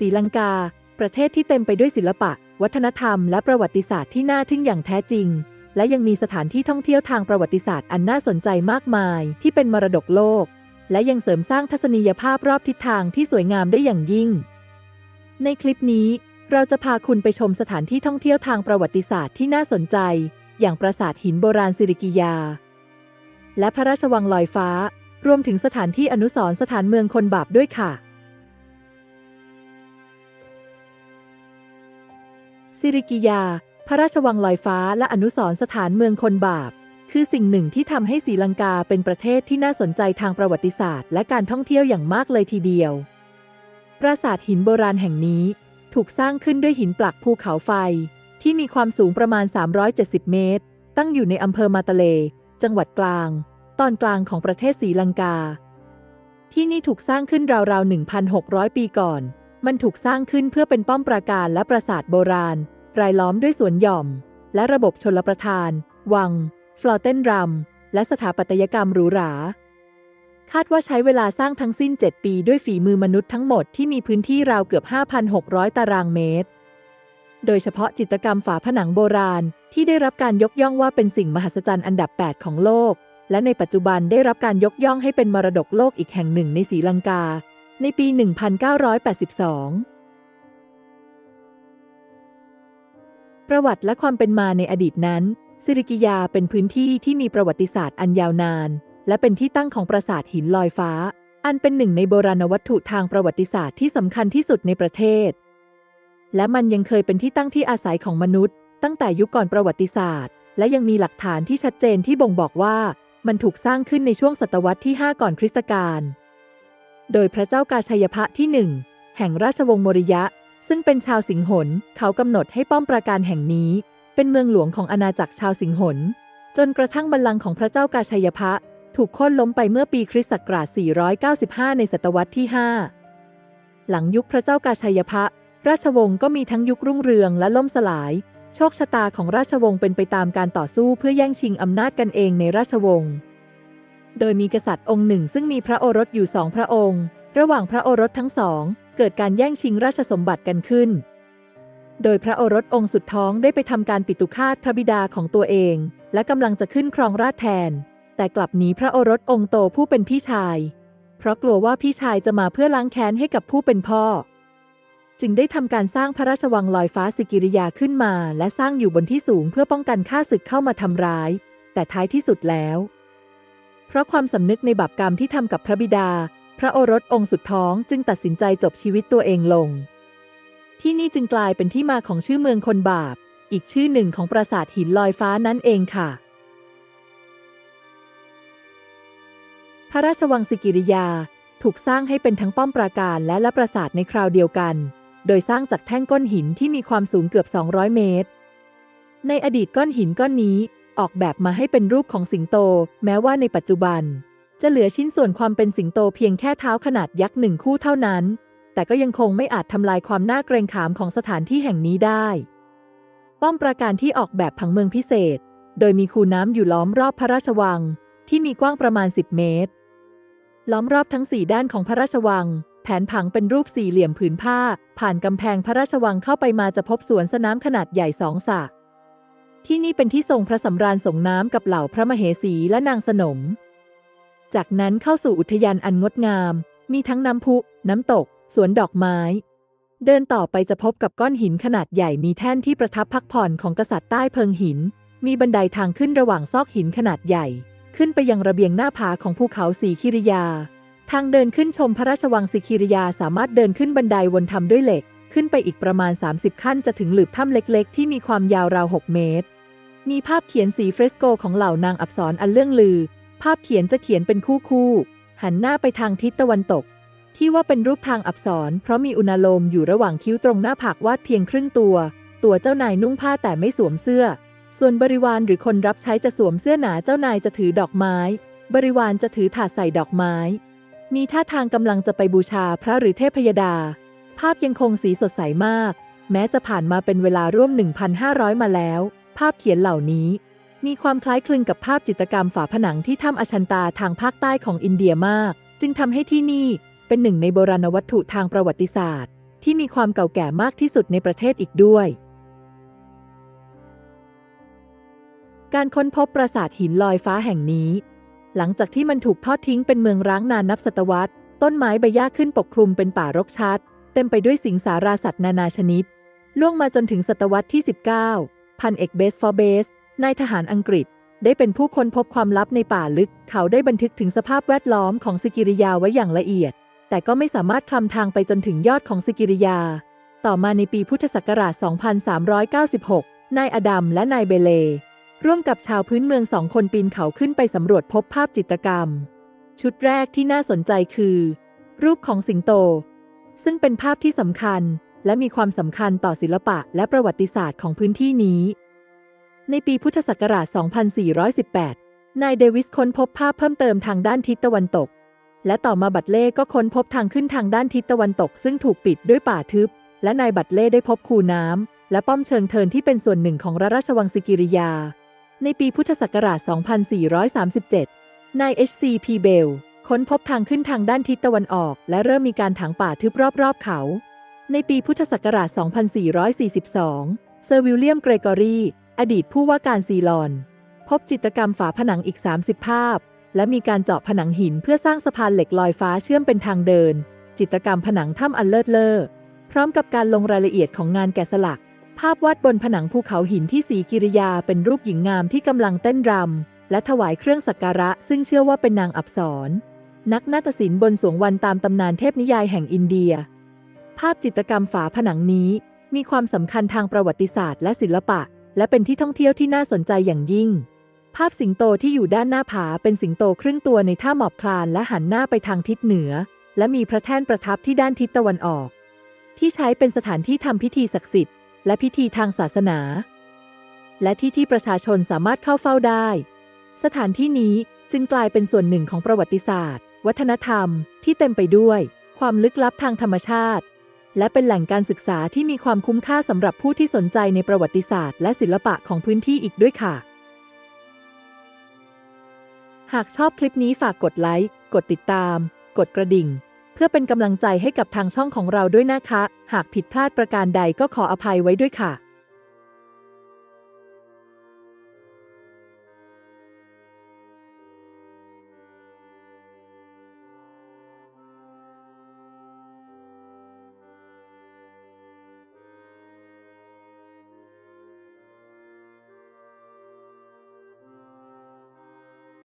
ศรีลังกา ประเทศที่เต็มไปด้วยศิลปะ วัฒนธรรม และประวัติศาสตร์ที่น่าทึ่งอย่างแท้จริง และยังมีสถานที่ท่องเที่ยวทางประวัติศาสตร์อันน่าสนใจมากมาย ที่เป็นมรดกโลก และยังเสริมสร้างทัศนียภาพรอบทิศทางที่สวยงามได้อย่างยิ่ง ในคลิปนี้ เราจะพาคุณไปชมสถานที่ท่องเที่ยวทางประวัติศาสตร์ที่น่าสนใจ อย่างปราสาทหินโบราณสิริกิยา และพระราชวังลอยฟ้า รวมถึงสถานที่อนุสรณ์สถานเมืองคนบาปด้วยค่ะ สิริกิยา พระราชวังลอยฟ้าและอนุสรณ์สถานเมืองคนบาป คือสิ่งหนึ่งที่ทำให้ศรีลังกาเป็นประเทศที่น่าสนใจทางประวัติศาสตร์ และการท่องเที่ยวอย่างมากเลยทีเดียว ปราสาทหินโบราณแห่งนี้ถูกสร้างขึ้นด้วยหินปลักภูเขาไฟ ที่มีความสูงประมาณ 370 เมตร ตั้งอยู่ในอำเภอมาตะเล จังหวัดกลาง ตอนกลางของประเทศศรีลังกา ที่นี่ถูกสร้างขึ้นราวๆ 1,600 ปีก่อน มันถูกสร้างขึ้นเพื่อเป็นป้อมปราการและปราสาทโบราณ รายล้อมด้วยสวนหย่อม และระบบชลประทาน วัง ฟลอเทนรัม และสถาปัตยกรรมหรูหรา คาดว่าใช้เวลาสร้างทั้งสิ้น 7 ปีด้วยฝีมือมนุษย์ทั้งหมดที่มีพื้นที่ราวเกือบ 5,600 ตารางเมตร โดยเฉพาะจิตรกรรมฝาผนังโบราณ ที่ได้รับการยกย่องว่าเป็นสิ่งมหัศจรรย์อันดับ 8 ของโลก และในปัจจุบันได้รับการยกย่องให้เป็นมรดกโลกอีกแห่งหนึ่งในศรีลังกา ในปี 1982 ประวัติและความเป็นมาในอดีตนั้นสิริกิยาเป็นพื้นที่ที่มีประวัติศาสตร์อันยาวนาน และเป็นที่ตั้งของปราสาทหินลอยฟ้า อันเป็นหนึ่งในโบราณวัตถุทางประวัติศาสตร์ที่สำคัญที่สุดในประเทศ และมันยังเคยเป็นที่ตั้งที่อาศัยของมนุษย์ ตั้งแต่ยุคก่อนประวัติศาสตร์ และยังมีหลักฐานที่ชัดเจนที่บ่งบอกว่ามันถูกสร้างขึ้นในช่วงศตวรรษที่ 5 ก่อนคริสตกาลโดยพระเจ้ากาชัยพะที่หนึ่งแห่งราชวงศ์โมริยะ ซึ่งเป็นชาวสิงหนเขากำหนดให้ป้อมปราการแห่งนี้ เป็นเมืองหลวงของอาณาจักรชาวสิงหนจนกระทั่งบัลลังก์ของพระเจ้ากาชัยพะ ถูกโค่นล้มไปเมื่อปีคริสต์ศักราช 495 ในศตวรรษที่ 5 หลังยุคพระเจ้ากาชัยพะ ราชวงศ์ก็มีทั้งยุครุ่งเรืองและล่มสลาย โชคชะตาของราชวงศ์เป็นไปตามการต่อสู้เพื่อแย่งชิงอำนาจกันเองในราชวงศ์ โดยมีกษัตริย์องค์หนึ่งซึ่งมีพระโอรสอยู่สองพระองค์ ระหว่างพระโอรสทั้งสอง เกิดการแย่งชิงราชสมบัติกันขึ้น โดยพระโอรสองค์สุดท้องได้ไปทำการปิตุคาตพระบิดาของตัวเอง และกำลังจะขึ้นครองราชแทน แต่กลับหนีพระโอรสองค์โตผู้เป็นพี่ชาย เพราะกลัวว่าพี่ชายจะมาเพื่อล้างแค้นให้กับผู้เป็นพ่อ จึงได้ทำการสร้างพระราชวังลอยฟ้าสิกิริยาขึ้นมา และสร้างอยู่บนที่สูงเพื่อป้องกันข้าศึกเข้ามาทำร้าย แต่ท้ายที่สุดแล้ว เพราะความสำนึกในบาปกรรมที่ทำกับพระบิดา พระโอรสองค์สุดท้องจึงตัดสินใจจบชีวิตตัวเองลง ที่นี่จึงกลายเป็นที่มาของชื่อเมืองคนบาป อีกชื่อหนึ่งของปราสาทหินลอยฟ้านั่นเองค่ะ พระราชวังสิกิริยาถูกสร้างให้เป็นทั้งป้อมปราการและละปราสาทในคราวเดียวกัน โดยสร้างจากแท่งก้อนหินที่มีความสูงเกือบ 200 เมตร ในอดีตก้อนหินก้อนนี้ออกแบบมาให้เป็นรูปของสิงโต แม้ว่าในปัจจุบัน จะเหลือชิ้นส่วนความเป็นสิงโตเพียงแค่เท้าขนาดยักษ์หนึ่งคู่เท่านั้น แต่ก็ยังคงไม่อาจทำลายความน่าเกรงขามของสถานที่แห่งนี้ได้ ป้อมปราการที่ออกแบบผังเมืองพิเศษ โดยมีคูน้ำอยู่ล้อมรอบพระราชวัง ที่มีกว้างประมาณ 10 เมตร ล้อมรอบทั้งสี่ด้านของพระราชวัง แผนผังเป็นรูปสี่เหลี่ยมผืนผ้า ผ่านกำแพงพระราชวังเข้าไปมาจะพบสวนสนามขนาดใหญ่สองสระที่นี่เป็นที่ทรงพระสำราญสงน้ำกับเหล่าพระมเหสีและนางสนม จากนั้นเข้าสู่อุทยานอันงดงาม มีทั้งน้ำพุ น้ำตก สวนดอกไม้ เดินต่อไปจะพบกับก้อนหินขนาดใหญ่มีแท่นที่ประทับพักผ่อนของกษัตริย์ใต้เพิงหิน มีบันไดทางขึ้นระหว่างซอกหินขนาดใหญ่ ขึ้นไปยังระเบียงหน้าผาของภูเขาสีคิริยา ทางเดินขึ้นชมพระราชวังสิคิริยาสามารถเดินขึ้นบันไดวนทำด้วยเหล็ก ขึ้นไปอีกประมาณ 30 ขั้นจะถึงหลืบถ้ำเล็ก ๆ ที่มีความยาวราว 6 เมตร มีภาพเขียนสีเฟรสโกของเหล่านางอับสรอันเลื่องลือ ภาพเขียนจะเขียนเป็นคู่คู่หันหน้าไปทางทิศตะวันตก ที่ว่าเป็นรูปทางอับสรเพราะมีอุณาโลมอยู่ระหว่างคิ้วตรงหน้าผากวาดเพียงครึ่งตัว ตัวเจ้านายนุ่งผ้าแต่ไม่สวมเสื้อ ส่วนบริวารหรือคนรับใช้จะสวมเสื้อหนาเจ้านายจะถือดอกไม้ บริวารจะถือถาดใส่ดอกไม้ มีท่าทางกำลังจะไปบูชาพระหรือเทพยดา ภาพยังคงสีสดใสมาก แม้จะผ่านมาเป็นเวลาร่วม 1,500 มาแล้ว ภาพเขียนเหล่านี้ มีความคล้ายคลึงกับภาพจิตรกรรมฝาผนังที่ถ้ำอชันตาทางภาคใต้ของอินเดียมาก จึงทำให้ที่นี่เป็นหนึ่งในโบราณวัตถุทางประวัติศาสตร์ ที่มีความเก่าแก่มากที่สุดในประเทศอีกด้วย การค้นพบปราสาทหินลอยฟ้าแห่งนี้ หลังจากที่มันถูกทอดทิ้งเป็นเมืองร้างนานนับศตวรรษ ต้นไม้ใบหญ้าขึ้นปกคลุมเป็นป่ารกชัด เต็มไปด้วยสิงสาราสัตว์นานาชนิด ล่วงมาจนถึงศตวรรษที่ 19 พันเอกเบสฟอร์เบส นายทหารอังกฤษได้เป็นผู้ค้นพบความลับในป่าลึก เขาได้บันทึกถึงสภาพแวดล้อมของสกิริยาไว้อย่างละเอียด แต่ก็ไม่สามารถคลำทางไปจนถึงยอดของสกิริยา ต่อมาในปีพุทธศักราช 2396 นายอดัมและนายเบเล ร่วมกับชาวพื้นเมืองสองคนปีนเขาขึ้นไปสำรวจพบภาพจิตรกรรม ชุดแรกที่น่าสนใจคือ รูปของสิงโต ซึ่งเป็นภาพที่สำคัญ และมีความสำคัญต่อศิลปะและประวัติศาสตร์ของพื้นที่นี้ ในปีพุทธศักราช 2418 นายเดวิสค้นพบภาพเพิ่มเติมทางด้านทิศตะวันตก และต่อมาบัตเล่ก็ค้นพบทางขึ้นทางด้านทิศตะวันตก ซึ่งถูกปิดด้วยป่าทึบ และนายบัตเล่ได้พบคูน้ำ และป้อมเชิงเทินที่เป็นส่วนหนึ่งของรัราชวังสิกิริยา ในปีพุทธศักราช 2437 นาย H.C.P. Bell ค้นพบทางขึ้นทางด้านทิศตะวันออก และเริ่มมีการถางป่าทึบรอบๆเขา ในปีพุทธศักราช 2442 เซอร์วิลเลียม เกรกอรี อดีตผู้ว่าการซีลอน พบจิตรกรรมฝาผนังอีก 30 ภาพ และมีการเจาะผนังหินเพื่อสร้างสะพานเหล็กลอยฟ้าเชื่อมเป็นทางเดิน จิตรกรรมผนังถ้ำอันเลิศเลอพร้อมกับการลงรายละเอียดของงานแกะสลัก ภาพวาดบนผนังภูเขาหินที่สีกิริยาเป็นรูปหญิงงามที่กำลังเต้นรำและถวายเครื่องสักการะ ซึ่งเชื่อว่าเป็นนางอับสรนักนาฏศิลป์บนสวงวันตามตำนานเทพนิยายแห่งอินเดีย ภาพจิตรกรรมฝาผนังนี้ มีความสำคัญทางประวัติศาสตร์และศิลปะ และเป็นที่ท่องเที่ยวที่น่าสนใจอย่างยิ่ง ภาพสิงโตที่อยู่ด้านหน้าผาเป็นสิงโตครึ่งตัวในท่าหมอบคลานและหันหน้าไปทางทิศเหนือ และมีพระแท่นประทับที่ด้านทิศตะวันออก ที่ใช้เป็นสถานที่ทำพิธีศักดิ์สิทธิ์และพิธีทางศาสนา และที่ที่ประชาชนสามารถเข้าเฝ้าได้ สถานที่นี้จึงกลายเป็นส่วนหนึ่งของประวัติศาสตร์ วัฒนธรรม ที่เต็มไปด้วย ความลึกลับทางธรรมชาติ และเป็นแหล่งการศึกษาที่มีความคุ้มค่าสำหรับผู้ที่สนใจในประวัติศาสตร์ และศิลปะของพื้นที่อีกด้วยค่ะ หากชอบคลิปนี้ฝากกดไลค์ กดติดตาม กดกระดิ่ง เพื่อเป็นกำลังใจให้กับทางช่องของเราด้วยนะคะ หากผิดพลาดประการใดก็ขออภัยไว้ด้วยค่ะ